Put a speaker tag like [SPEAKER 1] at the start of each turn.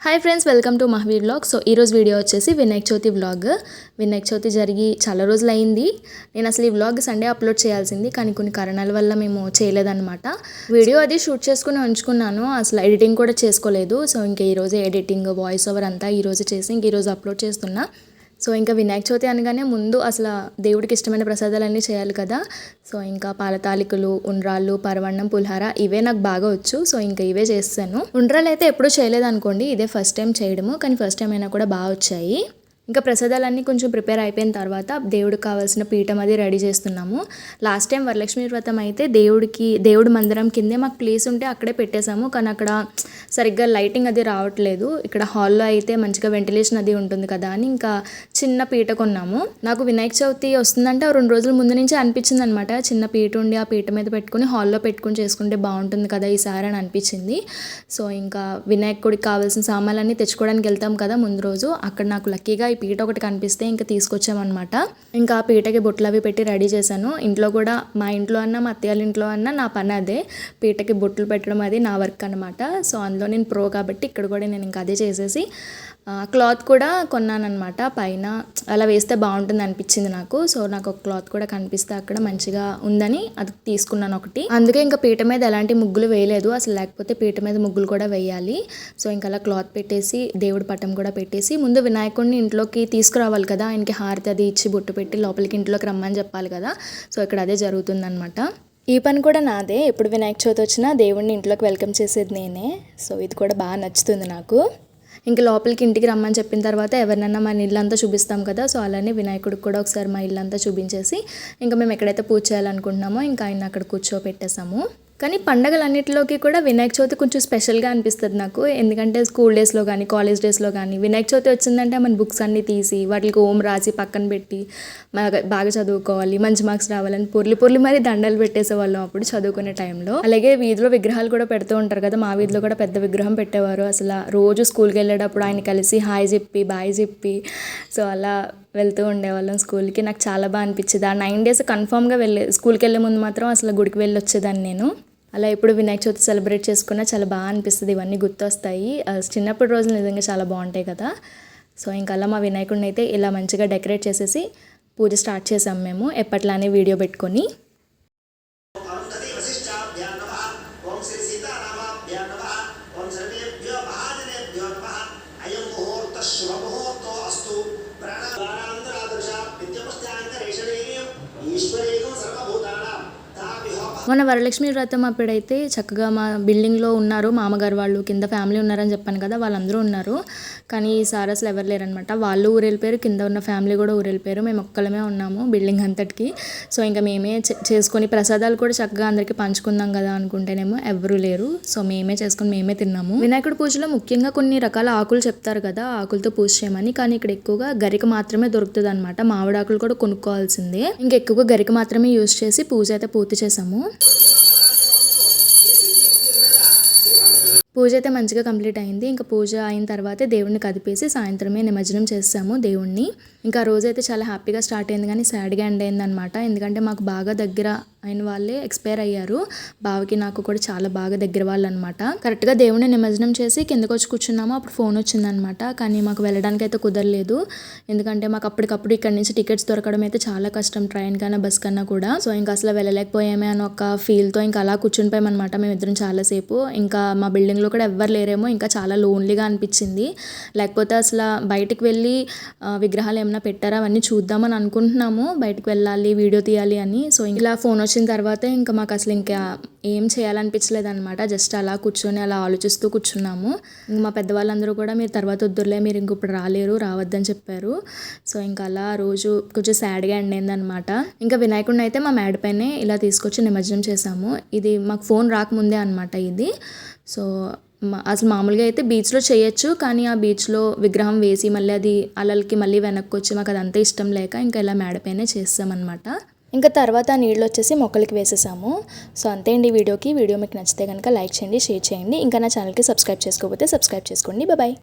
[SPEAKER 1] Hi friends welcome to Mahavi blog so ఈరోజు video వచ్చేసి Vinayaka Chavithi vlog Vinayaka Chavithi జరిగి చాలా రోజులు అయింది నేను అసలు ఈ వ్లాగ్ సండే అప్లోడ్ చేయాల్సింది కానీ కొన్ని కారణాల వల్ల మేము చేయలేదన్నమాట. వీడియో అది షూట్ చేసుకుని ఉంచుకున్నాను. అసలు ఎడిటింగ్ కూడా చేసుకోలేదు. సో ఇంకా ఈరోజు ఎడిటింగ్ వాయిస్ ఓవర్ అంతా ఈరోజు చేసి ఇంక ఈరోజు అప్లోడ్ చేస్తున్నా. సో ఇంకా వినాయక చవితి అనగానే ముందు అసలు దేవుడికి ఇష్టమైన ప్రసాదాలన్నీ చేయాలి కదా. సో ఇంకా పాలతాలికలు ఉండ్రాళ్ళు పరవన్నం పులిహార ఇవే నాకు బాగా వచ్చు. సో ఇంకా ఇవే చేస్తాను. ఉండ్రాలు అయితే ఎప్పుడూ చేయలేదు అనుకోండి ఇదే ఫస్ట్ టైం చేయడము. కానీ ఫస్ట్ టైం అయినా కూడా బాగా వచ్చాయి. ఇంకా ప్రసాదాలన్నీ కొంచెం ప్రిపేర్ అయిపోయిన తర్వాత దేవుడికి కావాల్సిన పీఠం అది రెడీ చేస్తున్నాము. లాస్ట్ టైం వరలక్ష్మి వ్రతం అయితే దేవుడికి దేవుడి మందిరం కిందే మాకు ప్లేస్ ఉంటే అక్కడే పెట్టేశాము. కానీ అక్కడ సరిగ్గా లైటింగ్ అది రావట్లేదు. ఇక్కడ హాల్లో అయితే మంచిగా వెంటిలేషన్ అది ఉంటుంది కదా అని ఇంకా చిన్న పీట కొన్నాము. నాకు వినాయక చవితి వస్తుందంటే రెండు రోజుల ముందు నుంచి అనిపించింది అనమాట చిన్న పీట ఉండి ఆ పీట మీద పెట్టుకుని హాల్లో పెట్టుకుని చేసుకుంటే బాగుంటుంది కదా ఈసారి అని అనిపించింది. సో ఇంకా వినాయకుడికి కావాల్సిన సామాన్లన్నీ తెచ్చుకోవడానికి వెళ్తాం కదా ముందు రోజు. అక్కడ నాకు లక్కీగా పీట ఒకటి కనిపిస్తే ఇంకా తీసుకొచ్చామన్నమాట. ఇంకా ఆ పీటకి బుట్టలు అవి పెట్టి రెడీ చేశాను. ఇంట్లో కూడా మా ఇంట్లో అన్న మా అత్తయ్యాల ఇంట్లో అన్న నా పని అదే. పీటకి బుట్టలు పెట్టడం అది నా వర్క్ అనమాట సో అందులో నేను ప్రో కాబట్టి ఇక్కడ కూడా నేను ఇంకా అదే చేసేసి క్లాత్ కూడా కొన్నానమాట పైన అలా వేస్తే బాగుంటుంది అనిపించింది నాకు. సో నాకు ఒక క్లాత్ కూడా కనిపిస్తే అక్కడ మంచిగా ఉందని అది తీసుకున్నాను ఒకటి. అందుకే ఇంకా పీట మీద ఎలాంటి ముగ్గులు వేయలేదు. అసలు లేకపోతే పీట మీద ముగ్గులు కూడా వేయాలి. సో ఇంకా అలా క్లాత్ పెట్టేసి దేవుడి పటం కూడా పెట్టేసి ముందు వినాయకుడిని ఇంట్లో ఇంట్లోకి తీసుకురావాలి కదా ఆయనకి హారతి అది ఇచ్చి బొట్టు పెట్టి లోపలికి ఇంట్లోకి రమ్మని చెప్పాలి కదా. సో ఇక్కడ అదే జరుగుతుందనమాట ఈ పని కూడా నాదే. ఎప్పుడు వినాయక చవితి వచ్చినా దేవుడిని ఇంట్లోకి వెల్కమ్ చేసేది నేనే. సో ఇది కూడా బాగా నచ్చుతుంది నాకు. ఇంకా లోపలికి ఇంటికి రమ్మని చెప్పిన తర్వాత ఎవరినన్నా మన ఇల్లంతా చూపిస్తాం కదా సో అలానే వినాయకుడికి కూడా ఒకసారి మా ఇల్లంతా చూపించేసి ఇంకా మేము ఎక్కడైతే పూజ చేయాలనుకుంటున్నామో ఇంకా ఆయన అక్కడ కూర్చోపెట్టేసాము కానీ పండగలన్నిటిలోకి కూడా వినాయక చవితి కొంచెం స్పెషల్గా అనిపిస్తుంది నాకు. ఎందుకంటే స్కూల్ డేస్లో కానీ కాలేజ్ డేస్లో కానీ వినాయక చవితి వచ్చిందంటే మన బుక్స్ అన్నీ తీసి వాటికి ఓం రాసి పక్కన పెట్టి బాగా బాగా చదువుకోవాలి మంచి మార్క్స్ రావాలని పొర్లి పొర్లి మరి దండలు పెట్టేసేవాళ్ళం అప్పుడు చదువుకునే టైంలో అలాగే వీధిలో విగ్రహాలు కూడా పెడుతూ ఉంటారు కదా మా వీధిలో కూడా పెద్ద విగ్రహం పెట్టేవారు. అసలు రోజు స్కూల్కి వెళ్ళేటప్పుడు ఆయన కలిసి హాయ్ చెప్పి బాయ్ చెప్పి సో అలా వెళ్తూ ఉండేవాళ్ళం స్కూల్కి నాకు చాలా బాగా అనిపించేది. ఆ నైన్ డేస్ కన్ఫామ్గా వెళ్ళే స్కూల్కి వెళ్ళే ముందు మాత్రం అసలు గుడికి వెళ్ళి వచ్చేదాన్ని నేను. అలా ఇప్పుడు వినాయక చవితి సెలబ్రేట్ చేసుకున్నా చాలా బాగా అనిపిస్తుంది. ఇవన్నీ గుర్తొస్తాయి. చిన్నప్పటి రోజులు నిజంగా చాలా బాగుంటాయి కదా. సో ఇంకా అలా మా వినాయకుడిని అయితే ఇలా మంచిగా డెకరేట్ చేసేసి పూజ స్టార్ట్ చేసాం మేము. ఎప్పట్లానే వీడియో పెట్టుకొని. మొన్న వరలక్ష్మి వ్రతం అప్పుడైతే చక్కగా మా బిల్డింగ్లో ఉన్నారు. మామగారు వాళ్ళు కింద ఫ్యామిలీ ఉన్నారని చెప్పాను కదా వాళ్ళందరూ ఉన్నారు. కానీ ఈసారి అసలు ఎవరు లేరనమాట. వాళ్ళు ఊరెళ్ళిపోయారు కింద ఉన్న ఫ్యామిలీ కూడా ఊరెళ్ళిపోయారు మేము ఒక్కలమే ఉన్నాము బిల్డింగ్ అంతటికి. సో ఇంకా మేమే చేసుకొని ప్రసాదాలు కూడా చక్కగా అందరికీ పంచుకుందాం కదా అనుకుంటేనేమో ఎవరు లేరు. సో మేమే చేసుకొని మేమే తిన్నాము. వినాయకుడి పూజలో ముఖ్యంగా కొన్ని రకాల ఆకులు చెప్తారు కదా ఆకులతో పూజ చేయమని. కానీ ఇక్కడ ఎక్కువగా గరిక మాత్రమే దొరుకుతుంది అనమాట మామిడాకులు కూడా కొనుక్కోవాల్సిందే. ఇంకా ఎక్కువగా గరిక మాత్రమే యూజ్ చేసి పూజ అయితే పూర్తి చేసాము పూజ అయితే మంచిగా కంప్లీట్ అయింది. ఇంకా పూజ అయిన తర్వాతే దేవుడిని కదిపేసి సాయంత్రమే నిమజ్జనం చేస్తాము దేవుణ్ణి. ఇంకా రోజైతే చాలా హ్యాపీగా స్టార్ట్ అయింది కానీ సాడ్గా ఎండ్ అయిందనమాట ఎందుకంటే మాకు బాగా దగ్గర అయిన వాళ్ళే ఎక్స్పైర్ అయ్యారు. బావకి నాకు కూడా చాలా బాగా దగ్గర వాళ్ళు అనమాట కరెక్ట్గా దేవుడిని నిమజ్జనం చేసి కిందకు వచ్చి కూర్చున్నాము. అప్పుడు ఫోన్ వచ్చిందనమాట. కానీ మాకు వెళ్ళడానికి అయితే కుదరలేదు. ఎందుకంటే మాకు అప్పటికప్పుడు ఇక్కడ నుంచి టికెట్స్ దొరకడం అయితే చాలా కష్టం. ట్రైన్ కన్నా బస్ కన్నా కూడా. సో ఇంకా అసలు వెళ్ళలేకపోయామే అని ఒక ఫీల్తో ఇంకా అలా కూర్చునిపోయామన్నమాట మేము ఇద్దరం చాలాసేపు ఇంకా మా బిల్డింగ్లో కూడా ఎవ్వరు లేరేమో. ఇంకా చాలా లోన్లీగా అనిపించింది. లేకపోతే అసలు బయటికి వెళ్ళి విగ్రహాలు ఏమైనా పెట్టారా? అవన్నీ చూద్దామని అనుకుంటున్నాము. బయటకు వెళ్ళాలి వీడియో తీయాలి అని. సో ఇలా ఫోన్ వచ్చిన తర్వాత ఇంకా మాకు అసలు ఇంకా ఏం చేయాలనిపించలేదు అనమాట జస్ట్ అలా కూర్చొని అలా ఆలోచిస్తూ కూర్చున్నాము. ఇంక మా పెద్దవాళ్ళందరూ కూడా మీరు తర్వాత వద్దురులే మీరు ఇంక ఇప్పుడు రాలేరు రావద్దని చెప్పారు. సో ఇంకా అలా రోజు కొంచెం సాడ్గా ఎండ్ అయిందనమాట ఇంకా వినాయకుడిని అయితే మా మేడపైనే ఇలా తీసుకొచ్చి నిమజ్జనం చేసాము ఇది మాకు ఫోన్ రాకముందే అనమాట ఇది. సో అసలు మామూలుగా అయితే బీచ్లో చేయొచ్చు కానీ ఆ బీచ్లో విగ్రహం వేసి మళ్ళీ అది అలలకి మళ్ళీ వెనక్కి వచ్చి మాకు అదంతా ఇష్టం లేక ఇంకా ఇలా మేడపైనే చేస్తామన్నమాట. ఇంకా తర్వాత నీళ్ళు వచ్చేసి మొక్కలకి వేసేసాము. సో అంతే అండి వీడియోకి. వీడియో మీకు నచ్చితే కనుక లైక్ చేయండి షేర్ చేయండి. ఇంకా నా ఛానల్కి సబ్స్క్రైబ్ చేసుకోకపోతే సబ్స్క్రైబ్ చేసుకోండి. బాయ్.